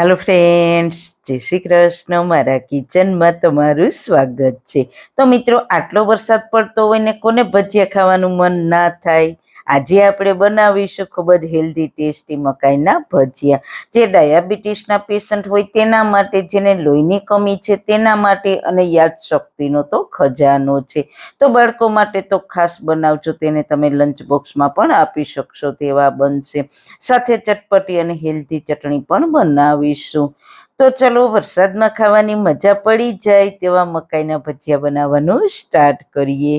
Hello friends જય શ્રી કૃષ્ણ. મારા કિચનમાં તમારું સ્વાગત છે. તો મિત્રો, આટલો વરસાદ પડતો હોય ને કોને ભજીયા ખાવાનું મન ના થાય? આજે આપણે બનાવીશું ખૂબ જ હેલ્ધી ટેસ્ટી મકાઈના ભજીયા. જે ડાયાબિટીસના પેશન્ટ હોય તેના માટે, જેને લોહીની કમી છે તેના માટે અને યાદશક્તિનો તો ખજાનો છે. તો બાળકો માટે તો ખાસ બનાવજો, તેને તમે લંચ બોક્સમાં પણ આપી શકશો તેવા બનશે. સાથે ચટપટી અને હેલ્ધી ચટણી પણ બનાવીશું. તો ચલો, વરસાદમાં ખાવાની મજા પડી જાય તેવા મકાઈના ભજીયા બનાવવાનું સ્ટાર્ટ કરીએ.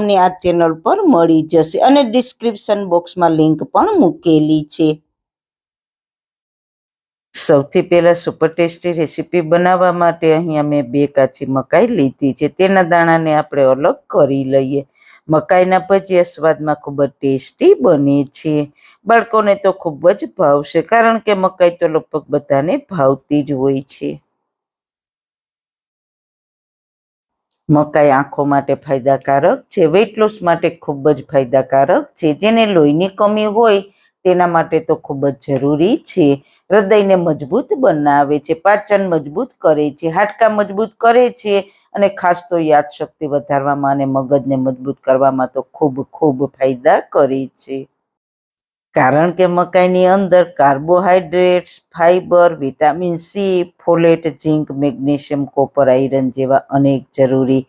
તમને આ ચેનલ પર મળી જશે અને ડિસ્ક્રિપ્શન બોક્સમાં લિંક પણ મૂકેલી છે. સૌથી પહેલાં સુપર ટેસ્ટી રેસીપી બનાવવા માટે અહીંયા મેં બે કાચી મકાઈ લીધી છે. તેના દાણાને આપણે અલગ કરી લઈએ. મકાઈના ભજીયા સ્વાદમાં ખૂબ જ ટેસ્ટી બને છે. બાળકોને તો ખૂબ જ ભાવશે કારણ કે મકાઈ તો લગભગ બધાને ભાવતી જ હોય છે. મકાઈ આંખો માટે ફાયદાકારક છે વેઇટ લોસ માટે ખૂબ જ ફાયદાકારક છે, જેને લોહીની કમી હોય તેના માટે તો ખૂબ જ જરૂરી છે. હૃદયને મજબૂત બનાવે છે, પાચન મજબૂત કરે છે, હાડકાં મજબૂત કરે છે અને ખાસ તો યાદશક્તિ વધારવામાં અને મગજને મજબૂત કરવામાં તો ખૂબ ખૂબ ફાયદા કરે છે. કારણ કે મકાઈની અંદર carbohydrates fibre vitamin C, folate, zinc, magnesium, copper, iron જેવા અનેક જરૂરી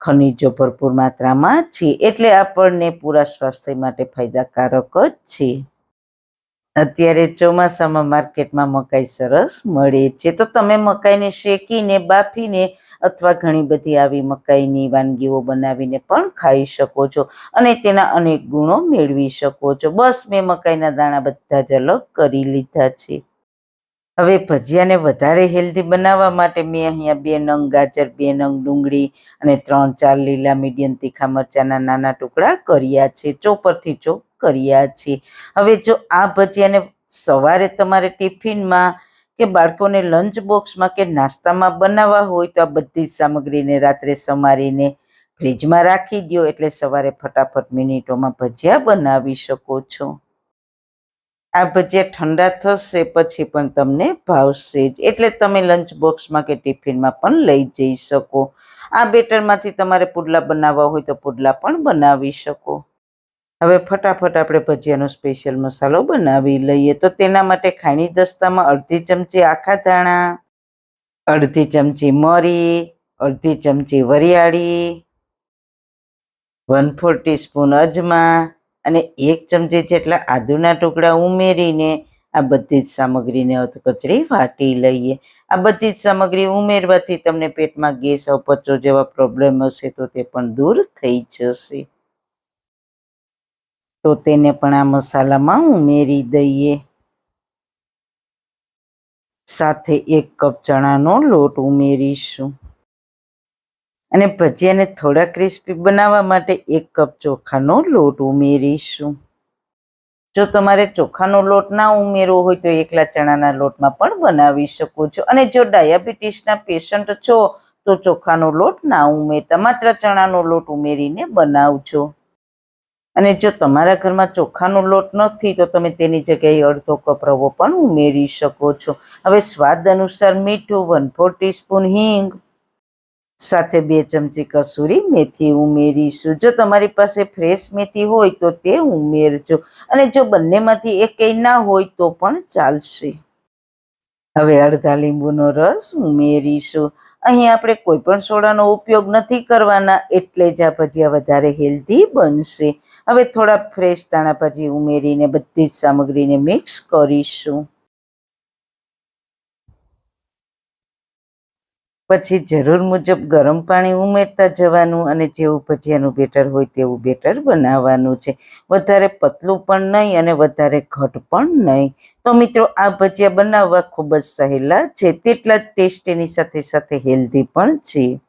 ખનિજો ભરપૂર માત્રામાં છે એટલે આપણને પૂરા સ્વાસ્થ્ય માટે ફાયદાકારક જ છે અત્યારે ચોમાસામાં માર્કેટમાં મકાઈ સરસ મળે છે. તો તમે મકાઈને શેકીને, બાફીને અથવા ઘણી બધી આવી મકાઈની વાનગીઓ બનાવીને પણ ખાઈ શકો છો અને તેના અનેક ગુણો મેળવી શકો છો. બસ મેં મકાઈના દાણા બધા જ અલગ કરી લીધા છે. હવે ભજીયાને વધારે હેલ્ધી બનાવવા માટે મેં અહીંયા બે નંગ ગાજર, બે નંગ ડુંગળી અને ત્રણ ચાર લીલા મીડિયમ તીખા મરચાના નાના ટુકડા કર્યા છે. ચોપરથી ચોપ કર્યા છે. હવે જો આ ભજીયાને સવારે તમારે ટિફિનમાં કે બાળકોને લંચ બોક્સમાં કે નાસ્તામાં બનાવવા હોય તો આ બધી સામગ્રીને રાત્રે સમારીને ફ્રીજમાં રાખી દો એટલે સવારે ફટાફટ મિનિટોમાં ભજીયા બનાવી શકો છો. આ ભજીયા ઠંડા થશે પછી પણ તમને ભાવશે જ. એટલે તમે લંચ બોક્સમાં કે ટિફિનમાં પણ લઈ જઈ શકો. આ બેટરમાંથી તમારે પુડલા બનાવવા હોય તો પુડલા પણ બનાવી શકો. હવે ફટાફટ આપણે ભજીયાનો સ્પેશિયલ મસાલો બનાવી લઈએ. તો તેના માટે ખાણી દસ્તામાં અડધી ચમચી આખા ધાણા, અડધી ચમચી મરી, અડધી ચમચી વરિયાળી વન ફોર ટીસ્પૂન અજમા અને એક ચમચી જેટલા આદુના ટુકડા ઉમેરીને આ બધી જ સામગ્રીને અધકચરી વાટી લઈએ. આ બધી જ સામગ્રી ઉમેરવાથી તમને પેટમાં ગેસ અપચો જેવા પ્રોબ્લેમ હશે તો તે પણ દૂર થઈ જશે. તો તેને પણ આ મસાલામાં ઉમેરી દઈએ. સાથે એક કપ ચણાનો લોટ ઉમેરીશું. અને ભજીયાને થોડા ક્રિસ્પી બનાવવા માટે એક કપ ચોખાનો લોટ ઉમેરીશું. જો તમારે ચોખાનો લોટ ના ઉમેરવો હોય તો એકલા ચણાના લોટમાં પણ બનાવી શકો છો. અને જો ડાયાબિટીસના પેશન્ટ છો તો ચોખાનો લોટ ના ઉમેરતા, માત્ર ચણાનો લોટ ઉમેરીને બનાવજો. અને જો તમારા ઘરમાં ચોખાનો લોટ નથી, તો તમે તેની જગ્યાએ અડધો કપ પણ ઉમેરી શકો છો. હવે સ્વાદ અનુસાર મીઠું, વન ફોર ટીસ્પૂન હિંગ, સાથે બે ચમચી કસૂરી મેથી ઉમેરીશું. જો તમારી પાસે ફ્રેશ મેથી હોય, તો તે ઉમેરજો. અને જો બંનેમાંથી એકેય ના હોય, તો પણ ચાલશે. હવે અડધા લીંબુનો રસ ઉમેરીશું. અહીં આપણે કોઈ પણ સોડાનો ઉપયોગ નથી કરવાના, એટલે જ આ ભજીયા વધારે હેલ્ધી બનશે. હવે થોડા ફ્રેશ દાણા ભાજી ઉમેરીને બધી જ સામગ્રીને મિક્સ કરીશું. પછી જરૂર મુજબ ગરમ પાણી ઉમેરતા જવાનું અને જેવું ભજીયાનું બેટર હોય તેવું બેટર બનાવવાનું છે. વધારે પતલું પણ નહીં અને વધારે ઘટ પણ નહીં. તો મિત્રો, આ ભજીયા બનાવવા ખૂબ જ સહેલા છે. તેટલા જ ટેસ્ટીની સાથે સાથે હેલ્ધી પણ છે.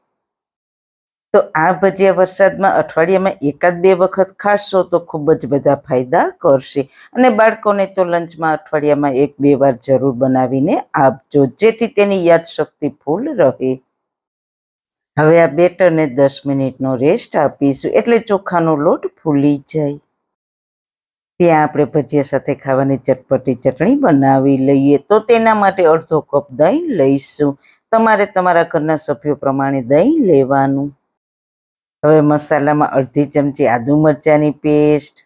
તો આ ભજીયા વરસાદમાં અઠવાડિયામાં એકાદ બે વખત ખાશો તો ખૂબ જ બધા ફાયદા કરશે. અને બાળકોને તો લંચમાં અઠવાડિયામાં એક બે વાર જરૂર બનાવીને આપજો જેથી તેની યાદશક્તિ ફૂલ રહે. હવે આ બેટરને દસ મિનિટનો રેસ્ટ આપીશું એટલે ચોખાનો લોટ ફૂલી જાય. ત્યાં આપણે ભજીયા સાથે ખાવાની ચટપટી ચટણી બનાવી લઈએ તો તેના માટે અડધો કપ દહીં લઈશું. તમારે તમારા ઘરના સભ્યો પ્રમાણે દહીં લેવાનું. હવે મસાલામાં અડધી ચમચી આદુ મરચાંની પેસ્ટ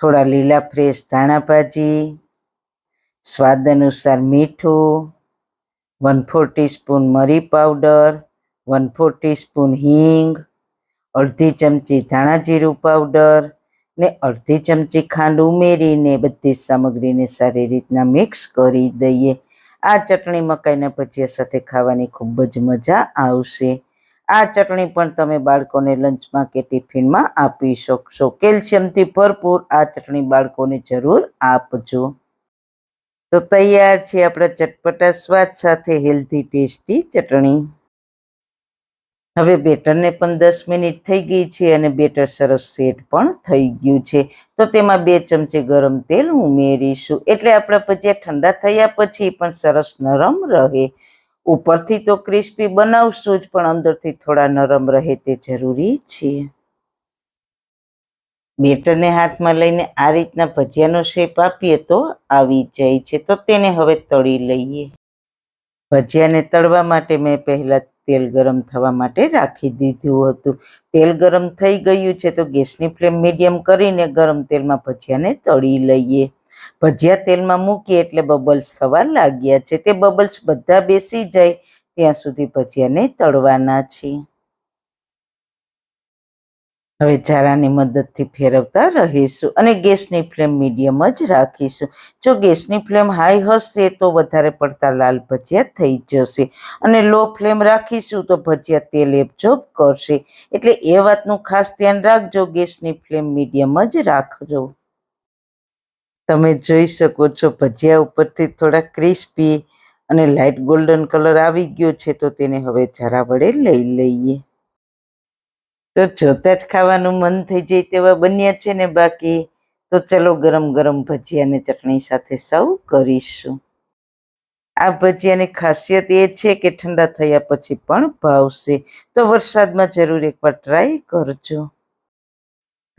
થોડા લીલા ફ્રેશ ધાણા ભાજી, સ્વાદ અનુસાર મીઠું વન ફોર ટીસ્પૂન મરી પાવડર વન ફોર ટીસ્પૂન હિંગ, અડધી ચમચી ધાણા જીરું પાવડર ને અડધી ચમચી ખાંડ ઉમેરીને બધી સામગ્રીને સારી રીતના મિક્સ કરી દઈએ. આ ચટણી મકાઈના ભજીયા સાથે ખાવાની ખૂબ જ મજા આવશે. આ ચટણી પણ તમે બાળકોને લંચમાં કે ટિફિનમાં આપી શકશો. કેલ્શિયમથી ભરપૂર આ ચટણી બાળકોને જરૂર આપજો. તો તૈયાર છે આપણા ચટપટા સ્વાદ સાથે હેલ્ધી ટેસ્ટી ચટણી. હવે બેટરને પણ દસ મિનિટ થઈ ગઈ છે અને બેટર સરસ સેટ પણ થઈ ગયું છે. તો તેમાં બે ચમચી ગરમ તેલ ઉમેરીશું. એટલે આપણા ભજીયા ઠંડા થયા પછી પણ સરસ નરમ રહે. ઉપરથી તો ક્રિસ્પી બનાવશું જ, પણ અંદરથી થોડા નરમ રહે તે જરૂરી છે. બેટરને હાથમાં લઈને આ રીતના ભજીયાનો શેપ આપીએ તો આવી જાય છે. તો તેને હવે તળી લઈએ. ભજીયાને તળવા માટે મેં પહેલાં તેલ ગરમ થવા માટે રાખી દીધું હતું. તેલ ગરમ થઈ ગયું છે તો ગેસની ફ્લેમ મીડિયમ કરીને ગરમ તેલમાં ભજીયાને તળી લઈએ. ભજીયા તેલમાં મૂકીએ એટલે બબલ્સ થવા લાગ્યા છે. તે બબલ્સ બધા બેસી જાય ત્યાં સુધી ભજીયાને તળવાના છે હવે ઝારાની મદદથી ફેરવતા રહીશું અને ગેસની ફ્લેમ મીડિયમ જ રાખીશું. જો ગેસની ફ્લેમ હાઈ હશે તો વધારે પડતા લાલ ભજીયા થઈ જશે અને લો ફ્લેમ રાખીશું તો ભજીયા તેલ એબ્ઝોર્બ કરશે. એટલે એ વાતનું ખાસ ધ્યાન રાખજો, ગેસની ફ્લેમ મીડિયમ જ રાખજો. તમે જોઈ શકો છો, ભજીયા ઉપરથી થોડા ક્રિસ્પી અને લાઇટ ગોલ્ડન કલર આવી ગયો છે, તો તેને હવે જરા વડે લઈ લઈએ. તો જોતા જ ખાવાનું મન થઈ જાય તેવા બન્યા છે ને બાકી. તો ચલો ગરમ ગરમ ભજીયાને ચટણી સાથે સર્વ કરીશું. આ ભજીયાની ખાસિયત એ છે કે ઠંડા થયા પછી પણ ભાવશે. તો વરસાદમાં જરૂર એકવાર ટ્રાય કરજો.